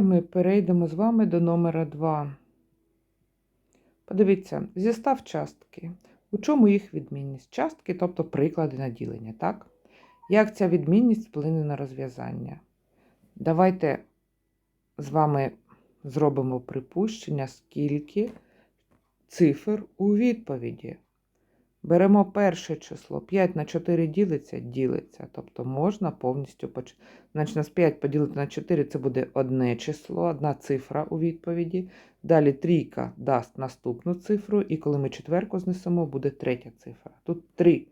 Ми перейдемо з вами до номера 2. Подивіться, зістав частки. У чому їх відмінність? Частки, тобто приклади на ділення, так? Як ця відмінність вплине на розв'язання? Давайте з вами зробимо припущення, скільки цифр у відповіді. Беремо перше число. 5 на 4 ділиться, ділиться. Тобто можна повністю поч... Значить, нас 5 поділити на 4 це буде одне число, одна цифра у відповіді. Далі трійка дасть наступну цифру, і коли ми четверку знесемо, буде третя цифра. Тут три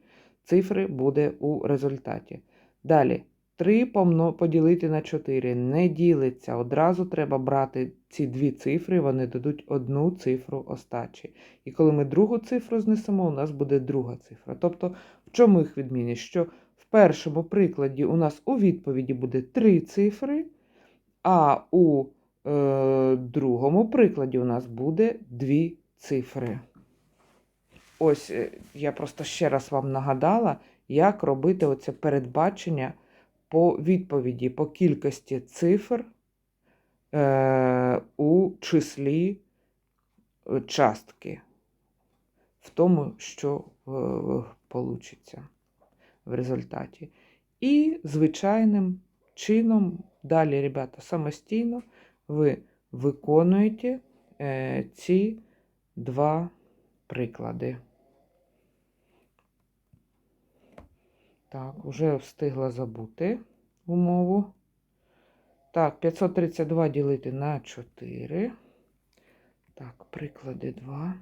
цифри буде у результаті. Далі 3 помно... поділити на 4 не ділиться. Одразу треба брати ці дві цифри, вони дадуть одну цифру остачі. І коли ми другу цифру знесемо, у нас буде друга цифра. Тобто, в чому їх відмінність? Що в першому прикладі у нас у відповіді буде три цифри, а у е, другому прикладі у нас буде дві цифри. Ось е, я просто ще раз вам нагадала, як робити оце передбачення по відповіді, по кількості цифр е, у числі е, частки в тому, що вийде в результаті. І звичайним чином, далі, ребята, самостійно ви виконуєте е, ці два приклади. Так, вже встигла забути умову. Так, 532 ділити на 4. Так, приклади 2.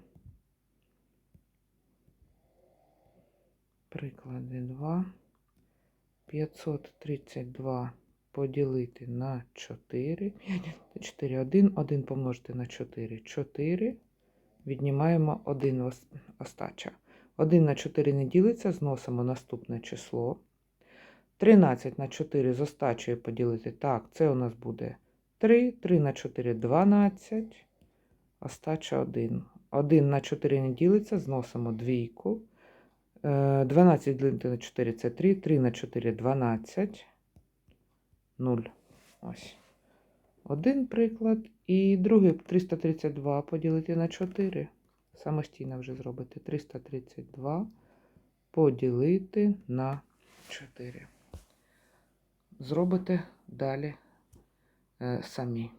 Приклади 2. 532 поділити на 4. 4, 1, 1 помножити на 4. 4. Віднімаємо 1 остача. 1 на 4 не ділиться, зносимо наступне число. 13 на 4 з остачею поділити. Так, це у нас буде 3. 3 на 4 12. Остача 1. 1 на 4 не ділиться, зносимо двійку. 12 ділити на 4 це 3. 3 на 4 12. 0. Ось. Один приклад. І другий 332 поділити на 4. Самостійно вже зробити 332 поділити на 4. Зробите далі е, самі.